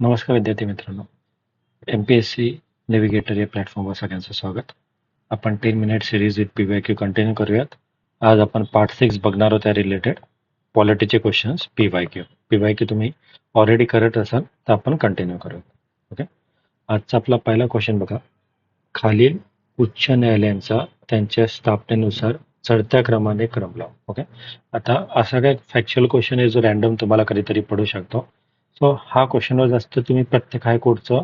नमस्कार विद्यार्थी मित्रांनो. M P S C navigator या प्लॅटफॉर्मवर सगळ्यांचं स्वागत. आपण ten minute series with P Y Q continue करूयात. आज आपण पार्ट सिक्स बघणार आहोत त्या related पॉलिटीचे questions P Y Q P Y Q तुम्ही ऑलरेडी करत असाल तर आपण कंटिन्यू करूयात. ओके आजचा आपला पहिला क्वेश्चन बघा. खालील उच्च न्यायालयांचा त्यांच्या स्थापनेनुसार चढत्या क्रमाने क्रम लाव. ओके आता असा काय फॅक्च्युअल क्वेश्चन आहे जो रॅन्डम तुम्हाला कधीतरी पडू शकतो. सो हा क्वेश्चनवर जास्त तुम्ही प्रत्येक हायकोर्टचं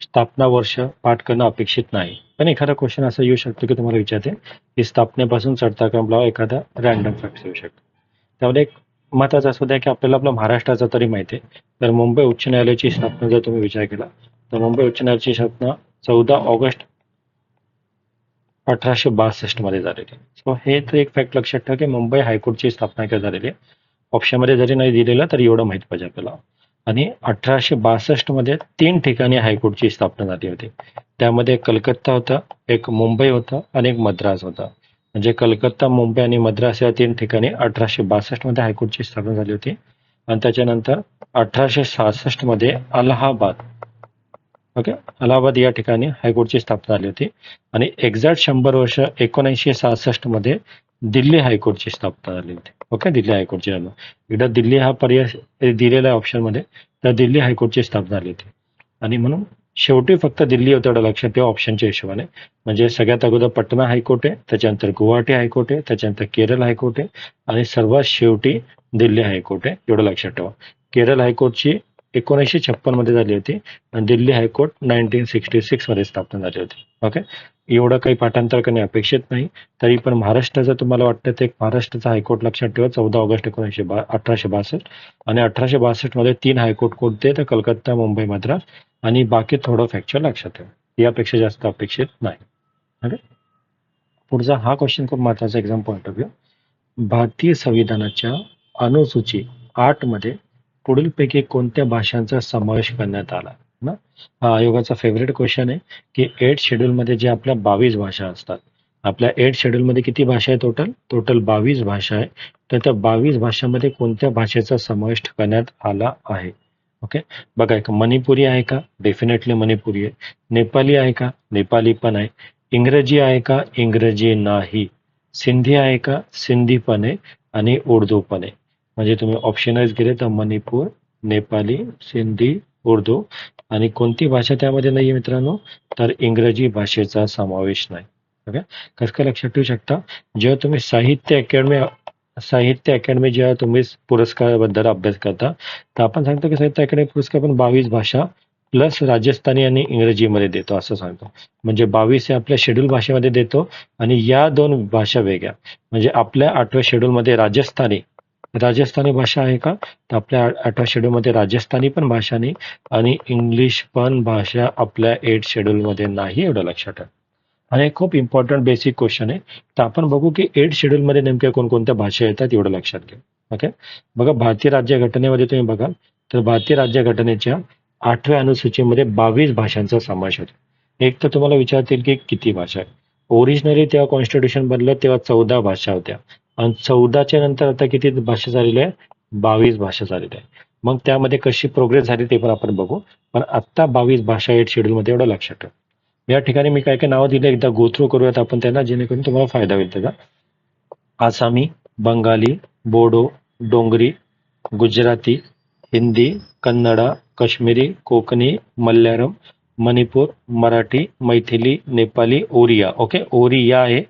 स्थापना वर्ष पाठ करणं अपेक्षित नाही. पण एखादा क्वेश्चन असं येऊ शकतो की तुम्हाला विचारते की स्थापनेपासून चढता क्रम लावा एखादा रॅन्डम फॅक्ट येऊ शकतो. त्यामध्ये एक महत्वाचं असू द्या की आपल्याला आपला महाराष्ट्राचा तरी माहिती आहे. तर मुंबई उच्च न्यायालयाची स्थापना जर तुम्ही विचार केला तर मुंबई उच्च न्यायालयाची स्थापना चौदा ऑगस्ट अठराशे बासष्टमध्ये झालेली सो हे तर एक फॅक्ट लक्षात ठेवा की मुंबई हायकोर्टची स्थापना केली झालेली आहे. ऑप्शनमध्ये जरी नाही दिलेलं तरी एवढं माहीत पाहिजे आपल्याला. आणि अठराशे बासष्टमध्ये तीन ठिकाणी हायकोर्टची स्थापना झाली होती. त्यामध्ये कलकत्ता होता एक मुंबई होता आणि एक मद्रास होता. म्हणजे कलकत्ता मुंबई आणि मद्रास या तीन ठिकाणी अठराशे बासष्टमध्ये हायकोर्टची स्थापना झाली होती. आणि त्याच्यानंतर अठराशे सहासष्टमध्ये अलाहाबाद. ओके? अलाहाबाद या ठिकाणी हायकोर्टची स्थापना झाली होती. आणि एक्झॅक्ट शंभर वर्ष एकोणऐंशी सहासष्टमध्ये दिल्ली हायकोर्टची स्थापना झाली होती. ओके दिल्ली हायकोर्टची एकदा दिल्ली हा पर्याय दिलेला आहे ऑप्शनमध्ये तर दिल्ली हायकोर्टची स्थापना झाली होती. आणि म्हणून शेवटी फक्त दिल्ली होतं एवढं लक्षात ठेवा ऑप्शनच्या हिशोबाने. म्हणजे सगळ्यात अगोदर पटना हायकोर्ट आहे त्याच्यानंतर गुवाहाटी हायकोर्ट आहे त्याच्यानंतर केरळ हायकोर्ट आहे आणि सर्वात शेवटी दिल्ली हायकोर्ट आहे एवढं लक्षात ठेवा. केरळ हायकोर्टची एकोणीसशे छप्पनमध्ये झाली होती आणि Delhi high court nineteen sixty सिक्समध्ये स्थापना झाली होती. ओके? एवढं काही पाठांतर करणे अपेक्षित नाही. तरी पण महाराष्ट्राचं तुम्हाला वाटतं ते एक हायकोर्ट लक्षात ठेवा. चौदा ऑगस्ट एकोणीसशे बा अठराशे बासष्ट. आणि अठराशे बासष्टमध्ये तीन हायकोर्ट कोणते तर कलकत्ता मुंबई मद्रास. आणि बाकी थोडं फॅक्चर लक्षात ठेवा. यापेक्षा जास्त अपेक्षित नाही. ओके? पुढचा हा क्वेश्चन खूप महत्त्वाचा एक्झाम पॉईंट ऑफ व्ह्यू भारतीय संविधानाच्या अनुसूची आठमध्ये पुढीलपैकी कोणत्या भाषांचा समावेश करण्यात आला? ना? हा आयोगाचा फेवरेट क्वेश्चन आहे की एट शेड्यूलमध्ये जे आपल्या बावीस भाषा असतात आपल्या एट शेड्यूलमध्ये किती भाषा आहे टोटल टोटल बावीस भाषा आहे. तर त्या बावीस भाषांमध्ये कोणत्या भाषेचा समावेश करण्यात आला आहे? ओके बघा एक मणिपुरी आहे का? डेफिनेटली मणिपुरी आहे. नेपाली आहे का? नेपाली पण आहे. इंग्रजी आहे का? इंग्रजी नाही. सिंधी आहे का? सिंधी पण आहे. आणि उर्दू पण आहे. म्हणजे तुम्ही ऑप्शनाइज केले तर मणिपूर नेपाली सिंधी उर्दू आणि कोणती भाषा त्यामध्ये नाहीये मित्रांनो तर इंग्रजी भाषेचा समावेश नाही. ओके? कसं काय लक्षात ठेवू शकता? जेव्हा तुम्ही साहित्य अकॅडमी साहित्य अकॅडमी जेव्हा तुम्ही पुरस्काराबद्दल अभ्यास करता तर आपण सांगतो की साहित्य अकॅडमी पुरस्कार पण बावीस भाषा प्लस राजस्थानी आणि इंग्रजीमध्ये देतो असं सांगतो. म्हणजे बावीस हे आपल्या शेड्यूल भाषेमध्ये देतो आणि या दोन भाषा वेगळ्या. म्हणजे आपल्या आठव्या शेड्यूलमध्ये राजस्थानी राजस्थानी भाषा आहे का? तर आपल्या आठव्या शेड्यूलमध्ये राजस्थानी पण भाषा नाही आणि इंग्लिश पण भाषा आपल्या एट शेड्यूलमध्ये नाही एवढं लक्षात ठेवा आणि खूप इम्पॉर्टंट बेसिक क्वेश्चन आहे. तर आपण बघू की एट शेड्यूलमध्ये नेमक्या कोणकोणत्या भाषा येतात एवढं लक्षात घ्या ओके बघा भारतीय राज्य घटनेमध्ये तुम्ही बघाल तर भारतीय राज्य घटनेच्या आठव्या अनुसूचीमध्ये बावीस भाषांचा समावेश होतो. एक तर तुम्हाला विचारतील की किती भाषा आहे ओरिजिनली तेव्हा कॉन्स्टिट्यूशन बनलं तेव्हा चौदा भाषा होत्या. आणि चौदाच्या नंतर आता किती भाषा झालेल्या आहे? बावीस भाषा झालेल्या आहे. मग त्यामध्ये कशी प्रोग्रेस झाली ते पण आपण बघू. पण आत्ता बावीस भाषा एट शेड्यूलमध्ये एवढं लक्षात ठेव. या ठिकाणी मी काय काय नावं दिले एकदा गोथ्रू करूयात आपण त्यांना जेणेकरून तुम्हाला फायदा होईल त्याचा. आसामी बंगाली बोडो डोंगरी गुजराती हिंदी कन्नडा काश्मीरी कोकणी मल्याळम मणिपूर मराठी मैथिली नेपाली ओरिया. ओके? ओरिया आहे.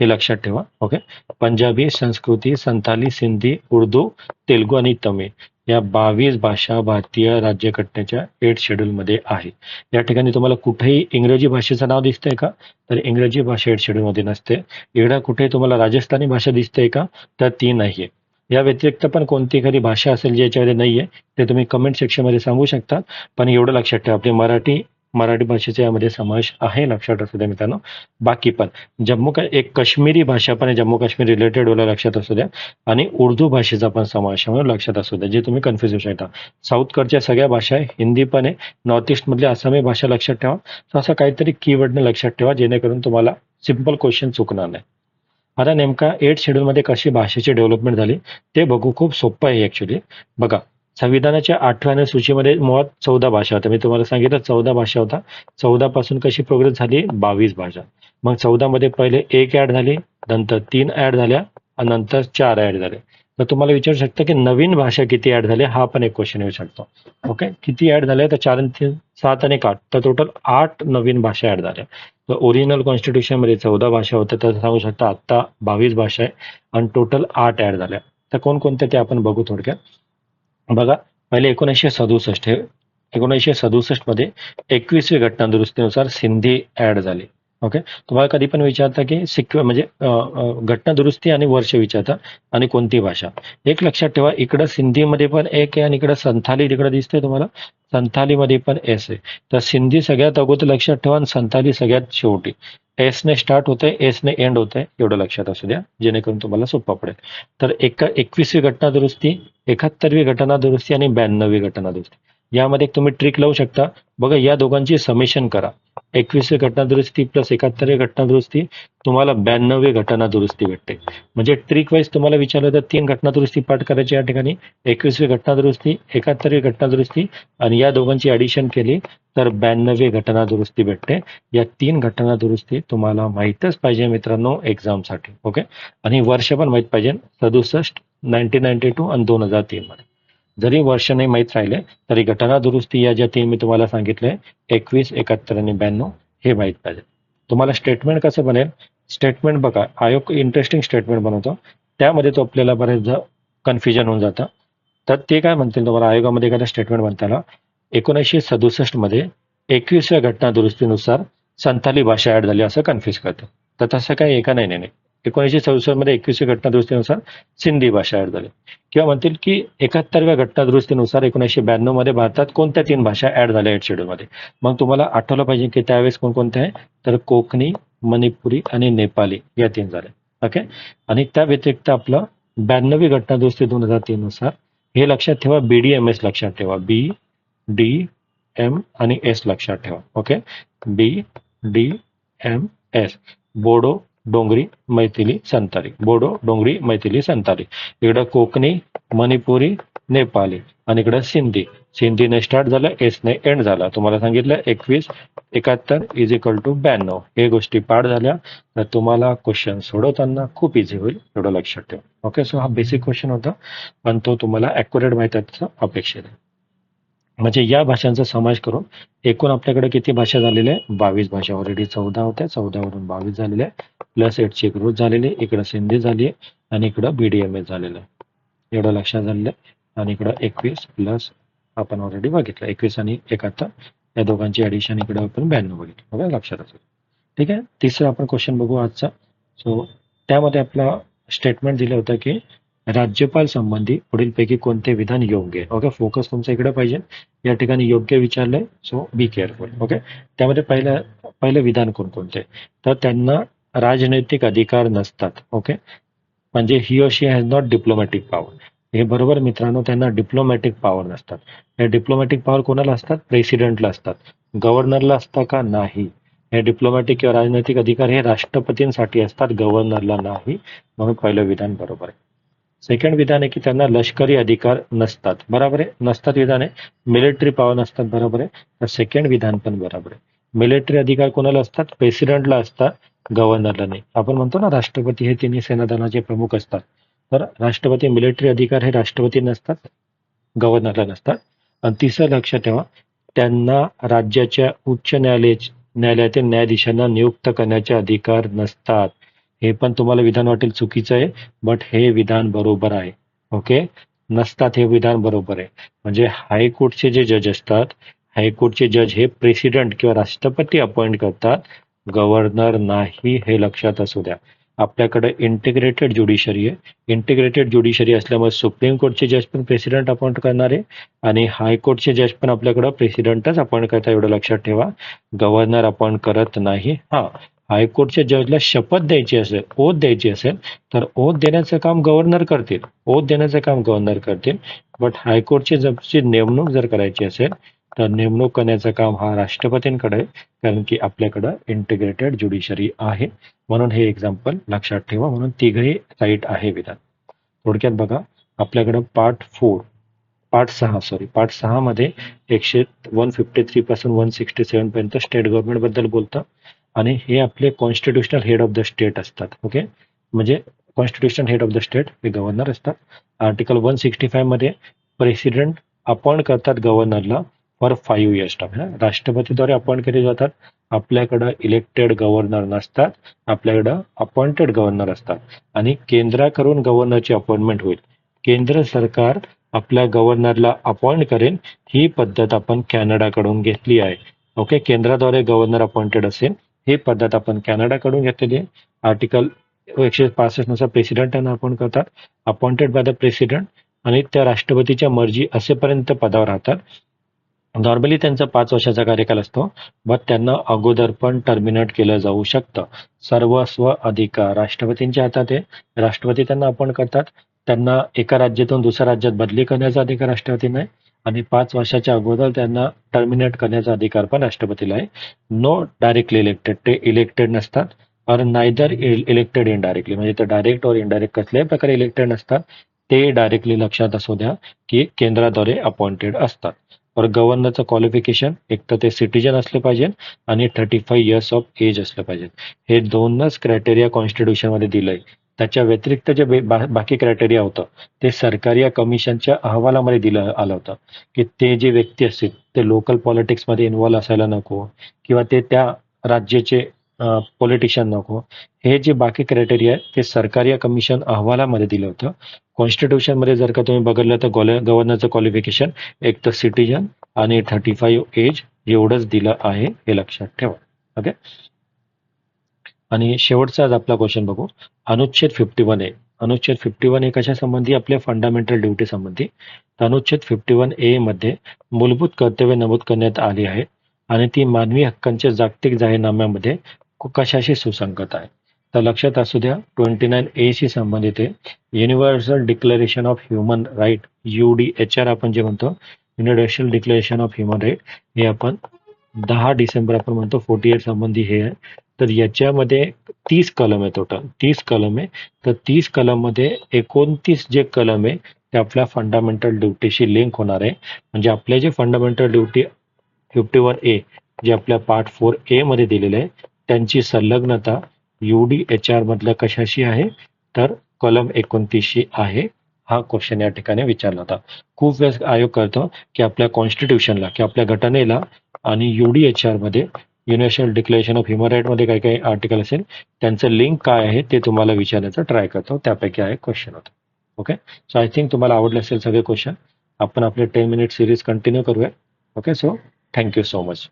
हे लक्षात ठेवा. ओके पंजाबी संस्कृती संथाली सिंधी उर्दू तेलुगू आणि तमिळ या बावीस भाषा भारतीय राज्यघटनेच्या एट शेड्यूलमध्ये आहे या ठिकाणी तुम्हाला कुठेही इंग्रजी भाषेचं नाव दिसतंय का? तर इंग्रजी भाषा एट शेड्यूलमध्ये नसते. एवढ्या कुठे तुम्हाला राजस्थानी भाषा दिसते का? तर ती नाहीये. या व्यतिरिक्त पण कोणती एखादी भाषा असेल जी याच्यामध्ये नाहीये ते तुम्ही कमेंट सेक्शनमध्ये सांगू शकता. पण एवढं लक्षात ठेवा. आपली मराठी मराठी भाषेचा यामध्ये समावेश आहे लक्षात असू द्या मित्रांनो. बाकी पण जम्मू का एक काश्मीरी भाषा पण आहे जम्मू काश्मीर रिलेटेड वाला लक्षात असू द्या. आणि उर्दू भाषेचा पण समावेश आहे म्हणून लक्षात असू द्या जे तुम्ही कन्फ्युज होऊ शकता. साऊथकडच्या सगळ्या भाषा आहे हिंदी पण आहे नॉर्थ ईस्ट मधली आसामी भाषा लक्षात ठेवा. तर असं काहीतरी कीवर्डने लक्षात ठेवा जेणेकरून तुम्हाला सिंपल क्वेश्चन चुकणार नाही. आता नेमका एट शेड्यूलमध्ये कशी भाषेची डेव्हलपमेंट झाली ते बघू खूप सोपं आहे ॲक्च्युली बघा संविधानाच्या आठव्या सूचीमध्ये मुळात चौदा भाषा होत्या. मी तुम्हाला सांगितलं चौदा भाषा होता. चौदा पासून कशी प्रोग्रेस झाली? बावीस भाषा. मग चौदा मध्ये पहिले एक ऍड झाली नंतर तीन ऍड झाल्या आणि नंतर चार ऍड झाले. तर तुम्हाला विचारू शकता की नवीन भाषा किती ऍड झाल्या हा पण एक क्वेश्चन येऊ शकतो. ओके किती ऍड झाल्या तर चार आणि तीन सात आणि आठ. तर टोटल आठ नवीन भाषा ऍड झाल्या. तर ओरिजिनल कॉन्स्टिट्यूशनमध्ये चौदा भाषा होत्या. तर सांगू शकता आता बावीस भाषा आहे आणि टोटल आठ ऍड झाल्या. तर कोणकोणत्या ते आपण बघू थोडक्यात. बघा पहिले एकोणीसशे सदुसष्ट हे एकोणीसशे सदुसष्टमध्ये एकवीसवी घटना दुरुस्तीनुसार सिंधी ऍड झाली. ओके? तुम्हाला कधी पण विचारता की सिक्व म्हणजे घटना दुरुस्ती आणि वर्ष विचारता आणि कोणती भाषा. एक लक्षात ठेवा इकडं सिंधीमध्ये पण एक आहे आणि इकडं संथाली तिकडं दिसतंय तुम्हाला. संथालीमध्ये पण एस आहे. तर सिंधी सगळ्यात अगोदर लक्षात ठेवा आणि संथाली सगळ्यात शेवटी. एस ने स्टार्ट होतंय एस ने एंड होतंय एवढं लक्षात असू द्या जेणेकरून तुम्हाला सोपं पडेल. तर एका एकवीसवी घटना दुरुस्ती एकाहत्तरवी घटना दुरुस्ती आणि ब्याण्णवी घटना दुरुस्ती. यामध्ये तुम्ही ट्रिक लावू शकता. बघा या दोघांची समेशन करा. एकवीसवी घटना दुरुस्ती प्लस एकाहत्तरवी घटना दुरुस्ती तुम्हाला ब्याण्णवी घटना दुरुस्ती भेटते. म्हणजे ट्रिक वाईज तुम्हाला विचारलं तर तीन घटना दुरुस्ती पाठ करायची या ठिकाणी. एकवीसवी घटना दुरुस्ती एकाहत्तरवी घटना दुरुस्ती आणि या दोघांची ऍडिशन केली तर ब्याण्णवी घटना दुरुस्ती भेटते. या तीन घटना दुरुस्ती तुम्हाला माहीतच पाहिजे मित्रांनो एक्झामसाठी ओके आणि वर्ष पण माहीत पाहिजे. सदुसष्ट नाईन्टीन नाईन्टी टू आणि दोन हजार तीनमध्ये. जरी वर्ष नाही माहीत राहिले तरी घटना दुरुस्ती या ज्या तीन मी तुम्हाला सांगितले एकवीस एकाहत्तर आणि ब्याण्णव हे माहीत पाहिजे. तुम्हाला स्टेटमेंट कसं बनेल? स्टेटमेंट बघा आयोग इंटरेस्टिंग स्टेटमेंट बनवतो. त्यामध्ये तो आपल्याला बरेचदा कन्फ्युजन होऊन जातं. तर ते काय म्हणतील तुम्हाला? आयोगामध्ये एखादा स्टेटमेंट बनताना एकोणीसशे सदुसष्टमध्ये एकवीसव्या घटना दुरुस्तीनुसार संथाली भाषा ऍड झाली असं कन्फ्युज करतं. तर तसं काही एका नाही नाही नाही. एकोणीसशे सदुसष्टमध्ये घटनादुरुस्तीनुसार सिंधी भाषा ऍड झाली. किंवा म्हणतील की एकाहत्तरव्या घटनादुरुस्तीनुसार एकोणीसशे ब्याण्णवमध्ये भारतात कोणत्या तीन भाषा ऍड झाल्या आहेत schedule मध्ये? मग तुम्हाला आठवलं पाहिजे की त्यावेळेस कोणकोणत्या आहे तर कोकणी मणिपुरी आणि नेपाली या तीन झाल्या. ओके? आणि त्या व्यतिरिक्त आपलं ब्याण्णवी घटनादुरुस्ती दोन हजार तीन नुसार हे लक्षात ठेवा बीडीएमएस लक्षात ठेवा. बी डी एम आणि एस लक्षात ठेवा. Okay? B D M S Bodo Dogri Maithili Santali. Bodo Dogri Maithili Santali. इकडं कोकणी मणिपुरी नेपाली आणि इकडं सिंधी. सिंधीने स्टार्ट झालं एसने एंड झाला. तुम्हाला सांगितलं एकवीस एकाहत्तर इज इक्वल टू ब्याण्णव. हे गोष्टी पाठ झाल्या. तर तुम्हाला क्वेश्चन सोडवताना खूप इझी होईल एवढं लक्षात ठेवा. ओके सो हा बेसिक क्वेश्चन होता. पण तो तुम्हाला अॅक्युरेट माहिती आहे अपेक्षित आहे. म्हणजे या भाषांचा समावेश करून एकूण आपल्याकडे किती भाषा झालेल्या आहे बावीस भाषा. ऑलरेडी चौदा होत्या. चौदावरून बावीस झालेल्या आहे प्लस एटची ग्रोथ झालेली आहे इकडं सिंधी झाली आहे आणि इकडं बीडीएमए झालेलं आहे. एवढं लक्षात झालेलं आहे. आणि इकडं एकवीस प्लस आपण ऑलरेडी बघितलं. एकवीस आणि एकाहत्तर या दोघांची ॲडिशन इकडं आपण ब्याण्णव बघितलं. बघा लक्षात असेल. ठीक आहे? तिसरं आपण क्वेश्चन बघू आजचा. सो त्यामध्ये आपला स्टेटमेंट दिलं होतं की राज्यपाल संबंधी पुढीलपैकी कोणते विधान योग्य आहे ओके फोकस तुमचं इकडे पाहिजे. या ठिकाणी योग्य विचारलंय. सो बी केअरफुल ओके त्यामध्ये पहिलं पहिलं विधान कोणकोणते? तर त्यांना राजनैतिक अधिकार नसतात ओके म्हणजे ही अशी हॅज नॉट डिप्लोमॅटिक पॉवर हे बरोबर मित्रांनो त्यांना डिप्लोमॅटिक पॉवर नसतात. हे डिप्लोमॅटिक पॉवर कोणाला असतात? प्रेसिडेंटला असतात. गव्हर्नरला असतात का? नाही. हे डिप्लोमॅटिक किंवा राजनैतिक अधिकार हे राष्ट्रपतींसाठी असतात गव्हर्नरला नाही. म्हणून पहिलं विधान बरोबर आहे. सेकंड विधान आहे की त्यांना लष्करी अधिकार नसतात. बरोबर आहे? नसतात विधान. आहे मिलिटरी पॉवर नसतात बरोबर आहे. तर सेकंड विधान पण बरोबर आहे. मिलिटरी अधिकार कोणाला असतात? प्रेसिडेंटला असतात गव्हर्नरला नाही. आपण म्हणतो ना राष्ट्रपती हे तिन्ही सेनादलाचे प्रमुख असतात. तर राष्ट्रपती मिलिटरी अधिकार हे राष्ट्रपती नसतात गव्हर्नरला नसतात. आणि तिसरं लक्षात ठेवा त्यांना राज्याच्या उच्च न्यायालय न्यायालयातील न्यायाधीशांना नियुक्त करण्याचे अधिकार नसतात. हे पण तुम्हाला विधान वाटेल चुकीचं आहे बट हे विधान बरोबर आहे. ओके नसतात हे विधान बरोबर आहे. म्हणजे हायकोर्टचे जे जज असतात हायकोर्टचे जज हे प्रेसिडेंट किंवा राष्ट्रपती अपॉइंट करतात. गव्हर्नर नाही हे लक्षात असू द्या. आपल्याकडे इंटिग्रेटेड ज्युडिशरी आहे. इंटिग्रेटेड ज्युडिशरी असल्यामुळे सुप्रीम कोर्टचे जज पण प्रेसिडेंट अपॉइंट करणार आहे आणि हायकोर्टचे जज पण आपल्याकडे प्रेसिडेंटच अपॉइंट करतात एवढं लक्षात ठेवा. गव्हर्नर अपॉइंट करत नाही. हा हायकोर्टच्या जजला शपथ द्यायची असेल ओथ द्यायची असेल तर ओथ देण्याचं काम गव्हर्नर करतील. ओथ देण्याचं काम गव्हर्नर करतील. बट हायकोर्टचे जजची नेमणूक जर करायची असेल तर नेमणूक करण्याचं काम हा राष्ट्रपतींकडे आहे कारण की आपल्याकडं इंटिग्रेटेड ज्युडिशरी आहे. म्हणून हे एक्झाम्पल लक्षात ठेवा म्हणून तिघही साईट आहे विधान. थोडक्यात बघा आपल्याकडं पार्ट फोर पार्ट सहा सॉरी पार्ट सहा मध्ये एकशे वन फिफ्टी थ्री पासून वन सिक्स्टी सेवन पर्यंत स्टेट गव्हर्नमेंटबद्दल बोलतं. आणि हे आपले constitutional head of the state असतात ओके म्हणजे constitution head of the state हे गव्हर्नर असतात. आर्टिकल वन सिक्स्टी फाईव्हमध्ये प्रेसिडेंट अपॉइंट करतात गव्हर्नरला फॉर फाईव्ह इयर्स टर्म राष्ट्रपतीद्वारे अपॉइंट केले जातात. आपल्याकडं इलेक्टेड गव्हर्नर नसतात. आपल्याकडं अपॉइंटेड गव्हर्नर असतात. आणि केंद्राकडून गव्हर्नरची अपॉइंटमेंट होईल. केंद्र सरकार आपल्या गव्हर्नरला अपॉइंट करेल ही पद्धत आपण कॅनडाकडून घेतली आहे. ओके? केंद्राद्वारे गव्हर्नर अपॉइंटेड असेल ही पद्धत आपण कॅनडाकडून घेतलेली आहे. आर्टिकल एकशे पासष्टनुसार प्रेसिडेंट यांना अपॉइंट करतात. अपॉइंटेड बाय द प्रेसिडेंट आणि त्या राष्ट्रपतीच्या मर्जी असेपर्यंत पदावर राहतात. नॉर्मली त्यांचा पाच वर्षाचा कार्यकाल असतो बट त्यांना अगोदर पण टर्मिनेट केलं जाऊ शकतं. सर्वस्व अधिकार राष्ट्रपतींच्या हातात आहे. राष्ट्रपती त्यांना अपॉइंट करतात. त्यांना एका राज्यातून दुसऱ्या राज्यात बदली करण्याचा अधिकार राष्ट्रपतींना आहे. आणि पाच वर्षाच्या अगोदर त्यांना टर्मिनेट करण्याचा अधिकार पण राष्ट्रपतीला आहे. नो डायरेक्टली इलेक्टेड ते इलेक्टेड नसतात. और नायदर इलेक्टेड इनडायरेक्टली म्हणजे ते डायरेक्ट और इनडायरेक्ट कसल्याही प्रकारे इलेक्टेड नसतात. ते डायरेक्टली लक्षात असू द्या की केंद्राद्वारे अपॉइंटेड असतात. फॉर गव्हर्नरचं क्वालिफिकेशन एक तर ते सिटीजन असले पाहिजे आणि thirty five years of age असलं पाहिजे. हे दोनच क्रायटेरिया कॉन्स्टिट्यूशनमध्ये दिलंय. त्याच्या व्यतिरिक्त जे बे- बा- बाकी क्रायटेरिया होतं ते सरकारी या कमिशनच्या अहवालामध्ये दिलं आलं होतं. की ते जे व्यक्ती असतील ते लोकल पॉलिटिक्समध्ये इन्व्हॉल्व असायला नको किंवा ते त्या राज्याचे पॉलिटिशियन नको. हे जे बाकी क्रायटेरिया आहे ते सरकारी या कमिशन अहवालामध्ये दिलं होतं. कॉन्स्टिट्यूशनमध्ये जर का तुम्ही बघितलं तर गव्हर्नरचं क्वालिफिकेशन एक तर सिटीजन आणि थर्टी फाईव्ह एज एवढंच दिलं आहे हे लक्षात ठेवा. ओके आणि शेवटचा आज आपला क्वेश्चन बघू. अनुच्छेद फिफ्टी वन ए अनुच्छेद फिफ्टी वन ए कशा संबंधी आपल्या फंडामेंटल ड्युटी संबंधी. तर अनुच्छेद फिफ्टी वन ए मध्ये मूलभूत कर्तव्य नमूद करण्यात आली आहे आणि ती मानवी हक्कांच्या जागतिक जाहीरनाम्यामध्ये कशाशी सुसंगत आहे? तर लक्षात असू द्या ट्वेंटी नाईन ए शी संबंधित आहे. Universal declaration of human right U D H R आपण जे म्हणतो universal declaration of human right हे आपण दहा डिसेंबर आपण म्हणतो फोर्टी एट संबंधी हे आहे. तर याच्यामध्ये तीस कलम आहे टोटल तीस कलम आहे. तर तीस कलममध्ये एकोणतीस जे कलम आहे ते आपल्या फंडामेंटल ड्युटीशी लिंक होणार आहे. म्हणजे आपले जे fundamental duty fifty one A जे आपल्या पार्ट फोर ए मध्ये दिलेले आहे त्यांची संलग्नता यू डी एच आर मधल्या कशाशी आहे? तर कलम एकोणतीसशी आहे. हा क्वेश्चन या ठिकाणी विचारला होता. खूप वेळेस आयोग करतो की आपल्या कॉन्स्टिट्यूशनला की आपल्या घटनेला आणि युडी एच आरमध्ये युनिव्हर्सल डिक्लेरेशन ऑफ ह्युमन राईटमध्ये काही काही आर्टिकल असेल त्यांचं लिंक काय आहे ते तुम्हाला विचारण्याचा ट्राय करतो. त्यापैकी हा एक क्वेश्चन होता. ओके सो आय थिंक तुम्हाला आवडले असेल सगळे क्वेश्चन आपण आपले टेन मिनिट सिरीज कंटिन्यू करूया. Okay so thank you so much